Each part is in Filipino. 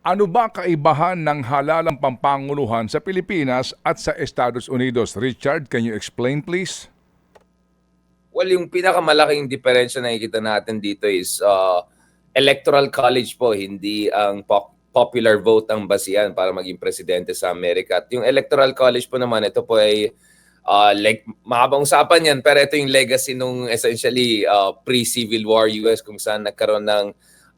Ano ba kaibahan ng halalang pampanguluhan sa Pilipinas at sa Estados Unidos? Richard, can you explain please? Well, yung pinakamalaking diferensya na nakikita natin dito is uh, electoral college po, hindi ang po- popular vote ang basihan para maging presidente sa Amerika. At yung electoral college po naman, ito po ay uh, like, mahabang usapan yan, pero ito yung legacy nung essentially uh, pre-Civil War US kung saan nagkaroon ng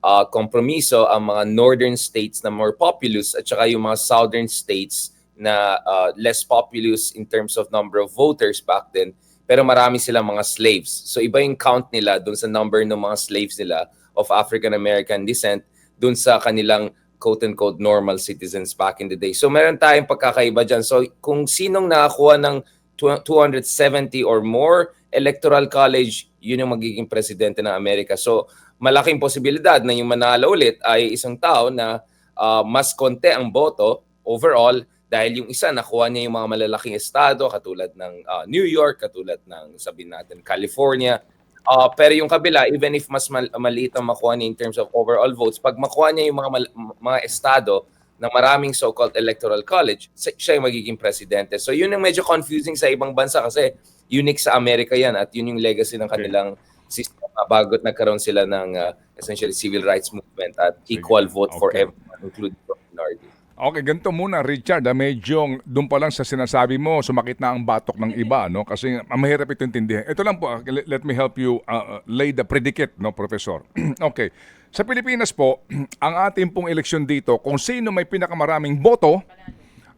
uh, kompromiso ang mga northern states na more populous at saka yung mga southern states na uh, less populous in terms of number of voters back then pero marami silang mga slaves. So iba yung count nila dun sa number ng mga slaves nila of African American descent dun sa kanilang quote-unquote normal citizens back in the day. So meron tayong pagkakaiba dyan. So kung sinong nakakuha ng tw- 270 or more electoral college, yun yung magiging presidente ng Amerika. So malaking posibilidad na yung manalo ulit ay isang tao na ah, mas konti ang boto overall dahil yung isa nakuha niya yung mga malalaking estado katulad ng ah, New York, katulad ng sabihin natin California. Ah, pero yung kabila, even if mas mal- maliit ang makuha niya in terms of overall votes, pag makuha niya yung mga mal- mga estado na maraming so-called electoral college, si- siya yung magiging presidente. So yun yung medyo confusing sa ibang bansa kasi unique sa Amerika yan at yun yung legacy ng kanilang sistema bago nagkaroon sila ng ah, essentially civil rights movement at equal vote for Okay. everyone, including for minority. Okay, ganito muna Richard, ah, medyo doon pa lang sa sinasabi mo, sumakit na ang batok ng iba, no? Kasi ah, mahirap ito intindihin. Ito lang po, ah, let, let me help you ah, lay the predicate, no, Professor? okay. Sa Pilipinas po, ang ating pong eleksyon dito, kung sino may pinakamaraming boto,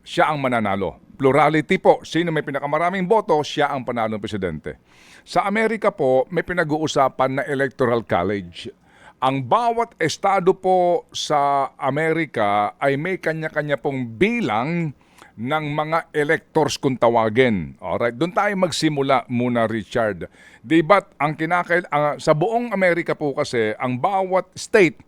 siya ang mananalo. Plurality po, sino may pinakamaraming boto, siya ang panalong presidente. Sa Amerika po, may pinag-uusapan na electoral college. Ang bawat estado po sa Amerika ay may kanya-kanya pong bilang ng mga electors kung tawagin. Alright, doon tayo magsimula muna Richard. Di ba't ang kinakail ang- sa buong Amerika po kasi ang bawat state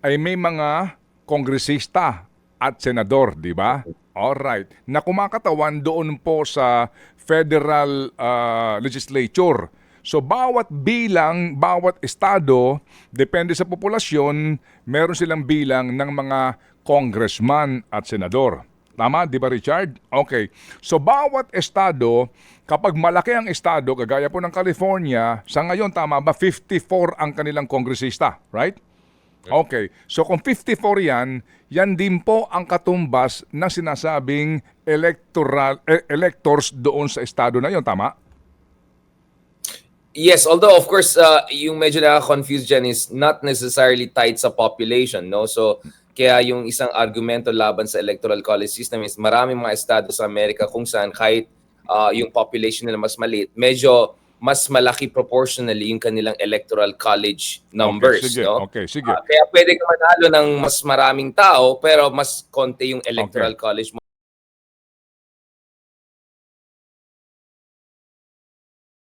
ay may mga kongresista at senador, di ba? Alright. Na kumakatawan doon po sa federal ah, legislature. So bawat bilang, bawat estado, depende sa populasyon, meron silang bilang ng mga congressman at senador. Tama, di ba Richard? Okay. So bawat estado, kapag malaki ang estado, kagaya po ng California, sa ngayon tama ba 54 ang kanilang kongresista, right? Okay. So kung 54 yan, yan din po ang katumbas ng sinasabing electoral eh, electors doon sa estado na yon, tama? Yes, although of course, uh, yung medyo nakaka-confuse dyan is not necessarily tied sa population, no? So, kaya yung isang argumento laban sa electoral college system is maraming mga estado sa Amerika kung saan kahit uh, yung population nila mas maliit, medyo mas malaki proportionally yung kanilang electoral college numbers, Okay, sige. no? Okay, sige. Uh, kaya pwede ka manalo ng mas maraming tao pero mas konti yung electoral college mo